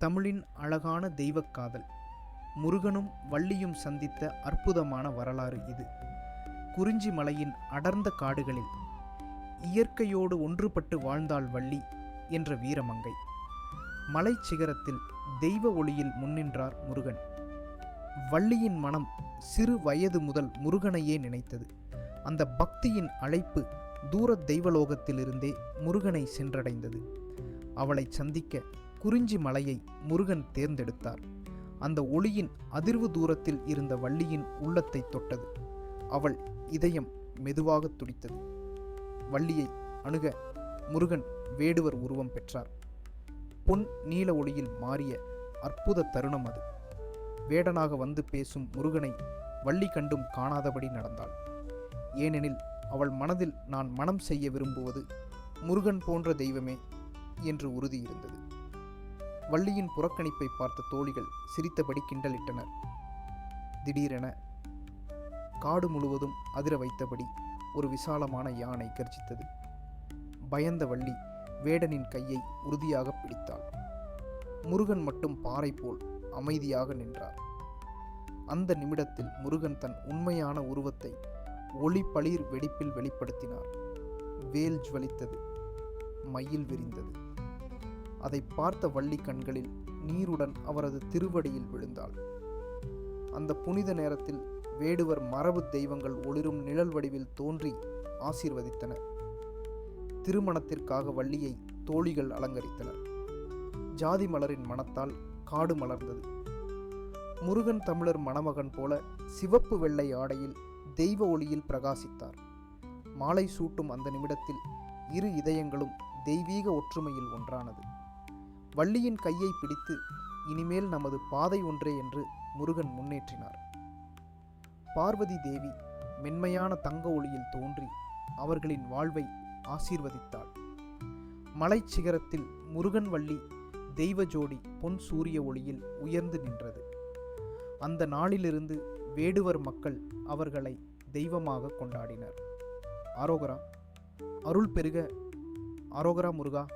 தமிழின் அழகான தெய்வக்காதல். முருகனும் வள்ளியும் சந்தித்த அற்புதமான வரலாறு இது. குறிஞ்சி மலையின் அடர்ந்த காடுகளில் இயற்கையோடு ஒன்றுபட்டு வாழ்ந்தாள் வள்ளி என்ற வீரமங்கை. மலைச் சிகரத்தில் தெய்வ ஒளியில் முன்னின்றார் முருகன். வள்ளியின் மனம் சிறு வயது முதல் முருகனையே நினைத்தது. அந்த பக்தியின் அழைப்பு தூர தெய்வலோகத்திலிருந்தே முருகனை சென்றடைந்தது. அவளை சந்திக்க குறிஞ்சி மலையை முருகன் தேர்ந்தெடுத்தார். அந்த ஒளியின் அதிர்வு தூரத்தில் இருந்த வள்ளியின் உள்ளத்தை தொட்டது. அவள் இதயம் மெதுவாக துடித்தது. வள்ளியை அணுக முருகன் வேடுவர் உருவம் பெற்றார். பொன் நீல ஒளியில் மாறிய அற்புத தருணம் அது. வேடனாக வந்து பேசும் முருகனை வள்ளி கண்டும் காணாதபடி நடந்தாள். ஏனெனில் அவள் மனதில் நான் மனம் செய்ய விரும்புவது முருகன் போன்ற தெய்வமே என்று உறுதி இருந்தது. வள்ளியின் புறக்கணிப்பை பார்த்த தோழிகள் சிரித்தபடி கிண்டலிட்டனர். திடீரென காடு முழுவதும் அதிர வைத்தபடி ஒரு விசாலமான யானை கர்ஜித்தது. பயந்த வள்ளி வேடனின் கையை உறுதியாக பிடித்தாள். முருகன் மட்டும் பாறை போல் அமைதியாக நின்றார். அந்த நிமிடத்தில் முருகன் தன் உண்மையான உருவத்தை ஒளி பளிர் வெடிப்பில் வெளிப்படுத்தினார். வேல் ஜுவலித்தது. மயில் விரிந்தது. அதை பார்த்த வள்ளி கண்களில் நீருடன் அவரது திருவடியில் விழுந்தாள். அந்த புனித நேரத்தில் வேடுவர் மரபு தெய்வங்கள் ஒளிரும் நிழல் வடிவில் தோன்றி ஆசீர்வதித்தன. திருமணத்திற்காக வள்ளியை தோழிகள் அலங்கரித்தனர். ஜாதி மலரின் மனத்தால் காடு மலர்ந்தது. முருகன் தமிழர் மணமகன் போல சிவப்பு வெள்ளை ஆடையில் தெய்வ ஒளியில் பிரகாசித்தார். மாலை சூட்டும் அந்த நிமிடத்தில் இரு இதயங்களும் தெய்வீக ஒற்றுமையில் ஒன்றானது. வள்ளியின் கையை பிடித்து இனிமேல் நமது பாதை ஒன்றே என்று முருகன் முன்னேற்றினார். பார்வதி தேவி மென்மையான தங்க ஒளியில் தோன்றி அவர்களின் வாழ்வை ஆசீர்வதித்தாள். மலைச் சிகரத்தில் முருகன் வள்ளி தெய்வ ஜோடி பொன் சூரிய ஒளியில் உயர்ந்து நின்றது. அந்த நாளிலிருந்து வேடுவர் மக்கள் அவர்களை தெய்வமாக கொண்டாடினர். ஆரோகரா அருள் பெருக. ஆரோகரா முருகா